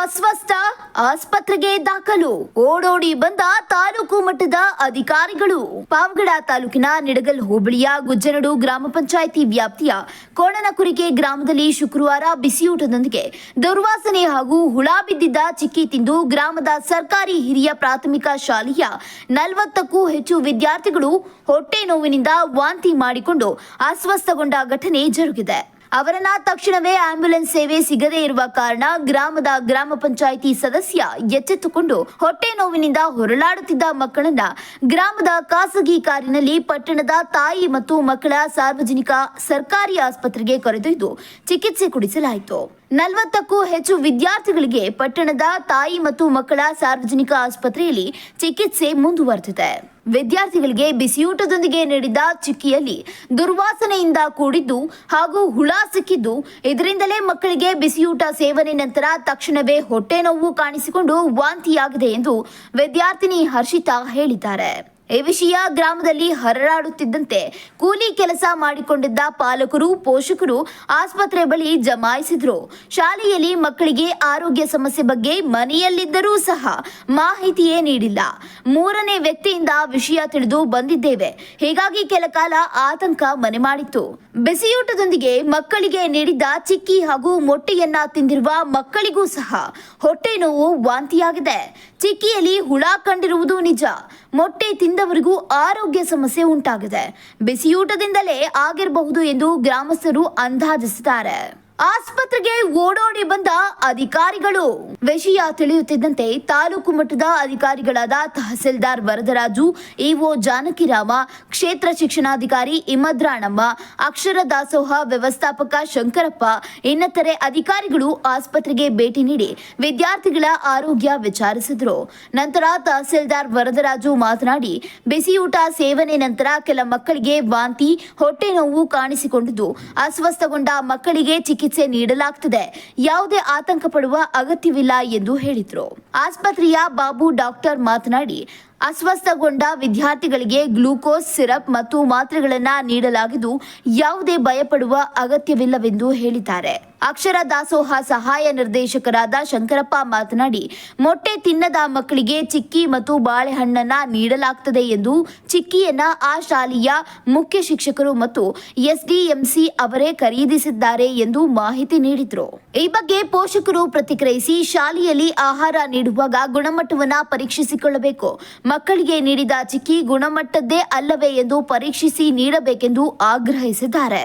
ಅಸ್ವಸ್ಥ ಆಸ್ಪತ್ರೆಗೆ ದಾಖಲು. ಓಡೋಡಿ ಬಂದ ತಾಲೂಕು ಮಟ್ಟದ ಅಧಿಕಾರಿಗಳು. ಪಾವಗಡ ತಾಲೂಕಿನ ನಿಡಗಲ್ ಹೋಬಳಿಯ ಗುಜ್ಜನಡು ಗ್ರಾಮ ಪಂಚಾಯಿತಿ ವ್ಯಾಪ್ತಿಯ ಕೋಣನಕುರಿಗೆ ಗ್ರಾಮದಲ್ಲಿ ಶುಕ್ರವಾರ ಬಿಸಿಯೂಟದೊಂದಿಗೆ ದುರ್ವಾಸನೆ ಹಾಗೂ ಹುಳ ಬಿದ್ದಿದ್ದ ಚಿಕ್ಕಿ ತಿಂದು ಗ್ರಾಮದ ಸರ್ಕಾರಿ ಹಿರಿಯ ಪ್ರಾಥಮಿಕ ಶಾಲೆಯ ನಲವತ್ತಕ್ಕೂ ಹೆಚ್ಚು ವಿದ್ಯಾರ್ಥಿಗಳು ಹೊಟ್ಟೆ ನೋವಿನಿಂದ ವಾಂತಿ ಮಾಡಿಕೊಂಡು ಅಸ್ವಸ್ಥಗೊಂಡ ಘಟನೆ ಜರುಗಿದೆ. ಅವರನ್ನ ತಕ್ಷಣವೇ ಆಂಬ್ಯುಲೆನ್ಸ್ ಸೇವೆ ಸಿಗದೇ ಇರುವ ಕಾರಣ ಗ್ರಾಮದ ಗ್ರಾಮ ಪಂಚಾಯಿತಿ ಸದಸ್ಯ ಎಚ್ಚೆತ್ತುಕೊಂಡು ಹೊಟ್ಟೆ ನೋವಿನಿಂದ ಹೊರಳಾಡುತ್ತಿದ್ದ ಮಕ್ಕಳನ್ನ ಗ್ರಾಮದ ಖಾಸಗಿ ಕಾರಿನಲ್ಲಿ ಪಟ್ಟಣದ ತಾಯಿ ಮತ್ತು ಮಕ್ಕಳ ಸಾರ್ವಜನಿಕ ಸರ್ಕಾರಿ ಆಸ್ಪತ್ರೆಗೆ ಕರೆದೊಯ್ದು ಚಿಕಿತ್ಸೆ ಕೊಡಿಸಲಾಯಿತು. ನಲವತ್ತಕ್ಕೂ ಹೆಚ್ಚು ವಿದ್ಯಾರ್ಥಿಗಳಿಗೆ ಪಟ್ಟಣದ ತಾಯಿ ಮತ್ತು ಮಕ್ಕಳ ಸಾರ್ವಜನಿಕ ಆಸ್ಪತ್ರೆಯಲ್ಲಿ ಚಿಕಿತ್ಸೆ ಮುಂದುವರೆದಿದೆ. ವಿದ್ಯಾರ್ಥಿಗಳಿಗೆ ಬಿಸಿಯೂಟದೊಂದಿಗೆ ನೀಡಿದ ಚಿಕ್ಕಿಯಲ್ಲಿ ದುರ್ವಾಸನೆಯಿಂದ ಕೂಡಿದ್ದು ಹಾಗೂ ಹುಳ ಸಿಕ್ಕಿದ್ದು, ಇದರಿಂದಲೇ ಮಕ್ಕಳಿಗೆ ಬಿಸಿಯೂಟ ಸೇವನೆ ನಂತರ ತಕ್ಷಣವೇ ಹೊಟ್ಟೆ ನೋವು ಕಾಣಿಸಿಕೊಂಡು ವಾಂತಿಯಾಗಿದೆ ಎಂದು ವಿದ್ಯಾರ್ಥಿನಿ ಹರ್ಷಿತಾ ಹೇಳಿದ್ದಾರೆ. ಈ ಗ್ರಾಮದಲ್ಲಿ ಹರಡಾಡುತ್ತಿದ್ದಂತೆ ಕೂಲಿ ಕೆಲಸ ಮಾಡಿಕೊಂಡಿದ್ದ ಪಾಲಕರು, ಪೋಷಕರು ಆಸ್ಪತ್ರೆ ಬಳಿ ಜಮಾಯಿಸಿದ್ರು. ಶಾಲೆಯಲ್ಲಿ ಮಕ್ಕಳಿಗೆ ಆರೋಗ್ಯ ಸಮಸ್ಯೆ ಬಗ್ಗೆ ಮನೆಯಲ್ಲಿದ್ದರೂ ಸಹ ಮಾಹಿತಿಯೇ ನೀಡಿಲ್ಲ. ಮೂರನೇ ವ್ಯಕ್ತಿಯಿಂದ ವಿಷಯ ತಿಳಿದು ಬಂದಿದ್ದೇವೆ. ಹೀಗಾಗಿ ಕೆಲ ಕಾಲ ಆತಂಕ ಮನೆ ಮಾಡಿತ್ತು. ಬಿಸಿಯೂಟದೊಂದಿಗೆ ಮಕ್ಕಳಿಗೆ ನೀಡಿದ್ದ ಚಿಕ್ಕಿ ಹಾಗೂ ಮೊಟ್ಟೆಯನ್ನ ತಿಂದಿರುವ ಮಕ್ಕಳಿಗೂ ಸಹ ಹೊಟ್ಟೆ ನೋವು ವಾಂತಿಯಾಗಿದೆ. ಚಿಕ್ಕಿಯಲ್ಲಿ ಹುಳ ಕಂಡಿರುವುದು ನಿಜ. ಮೊಟ್ಟೆ ತಿಂದವರಿಗೂ ಆರೋಗ್ಯ ಸಮಸ್ಯೆ ಉಂಟಾಗಿದೆ. ಬಿಸಿಯೂಟದಿಂದಲೇ ಆಗಿರಬಹುದು ಎಂದು ಗ್ರಾಮಸ್ಥರು ಅಂದಾಜಿಸಿದ್ದಾರೆ. ಆಸ್ಪತ್ರೆಗೆ ಓಡೋಡಿ ಬಂದ ಅಧಿಕಾರಿಗಳು. ವಿಷಯ ತಿಳಿಯುತ್ತಿದ್ದಂತೆ ತಾಲೂಕು ಮಟ್ಟದ ಅಧಿಕಾರಿಗಳಾದ ತಹಸೀಲ್ದಾರ್ ವರದರಾಜು, ಇಒ ಜಾನಕಿರಾಮ, ಕ್ಷೇತ್ರ ಶಿಕ್ಷಣಾಧಿಕಾರಿ ಇಮದ್ರಾಣಮ್ಮ ಅಕ್ಷರ ದಾಸೋಹ ವ್ಯವಸ್ಥಾಪಕ ಶಂಕರಪ್ಪ, ಇನ್ನಿತರೆ ಅಧಿಕಾರಿಗಳು ಆಸ್ಪತ್ರೆಗೆ ಭೇಟಿ ನೀಡಿ ವಿದ್ಯಾರ್ಥಿಗಳ ಆರೋಗ್ಯ ವಿಚಾರಿಸಿದರು. ನಂತರ ತಹಸೀಲ್ದಾರ್ ವರದರಾಜು ಮಾತನಾಡಿ, ಬಿಸಿಯೂಟ ಸೇವನೆ ನಂತರ ಕೆಲ ಮಕ್ಕಳಿಗೆ ವಾಂತಿ ಹೊಟ್ಟೆ ನೋವು ಕಾಣಿಸಿಕೊಂಡಿದ್ದು, ಅಸ್ವಸ್ಥಗೊಂಡ ಮಕ್ಕಳಿಗೆ ಚಿಕಿತ್ಸೆ ನೀಡಲಾಗ್ತದೆ. ಯಾವುದೇ ಆತಂಕ ಪಡುವ ಅಗತ್ಯವಿಲ್ಲ ಎಂದು ಹೇಳಿದರು. ಆಸ್ಪತ್ರೆಯ ಬಾಬು ಡಾಕ್ಟರ್ ಮಾತನಾಡಿ ಅಸ್ವಸ್ಥಗೊಂಡ ವಿದ್ಯಾರ್ಥಿಗಳಿಗೆ ಗ್ಲೂಕೋಸ್ ಸಿರಪ್ ಮತ್ತು ಮಾತ್ರೆಗಳನ್ನು ನೀಡಲಾಗಿದ್ದು, ಯಾವುದೇ ಭಯಪಡುವ ಅಗತ್ಯವಿಲ್ಲವೆಂದು ಹೇಳಿದ್ದಾರೆ. ಅಕ್ಷರ ದಾಸೋಹ ಸಹಾಯ ನಿರ್ದೇಶಕರಾದ ಶಂಕರಪ್ಪ ಮಾತನಾಡಿ, ಮೊಟ್ಟೆ ತಿನ್ನದ ಮಕ್ಕಳಿಗೆ ಚಿಕ್ಕಿ ಮತ್ತು ಬಾಳೆಹಣ್ಣನ್ನ ನೀಡಲಾಗ್ತದೆ ಎಂದು ಚಿಕ್ಕಿಯನ್ನ ಆ ಶಾಲೆಯ ಮುಖ್ಯ ಶಿಕ್ಷಕರು ಮತ್ತು ಎಸ್ಡಿಎಂಸಿ ಅವರೇ ಖರೀದಿಸಿದ್ದಾರೆ ಎಂದು ಮಾಹಿತಿ ನೀಡಿದರು. ಈ ಬಗ್ಗೆ ಪೋಷಕರು ಪ್ರತಿಕ್ರಿಯಿಸಿ, ಶಾಲೆಯಲ್ಲಿ ಆಹಾರ ನೀಡುವಾಗ ಗುಣಮಟ್ಟವನ್ನ ಪರೀಕ್ಷಿಸಿಕೊಳ್ಳಬೇಕು. ಮಕ್ಕಳಿಗೆ ನೀಡಿದ ಚಿಕ್ಕಿ ಗುಣಮಟ್ಟದ್ದೇ ಅಲ್ಲವೇ ಎಂದು ಪರೀಕ್ಷಿಸಿ ನೀಡಬೇಕೆಂದು ಆಗ್ರಹಿಸಿದ್ದಾರೆ.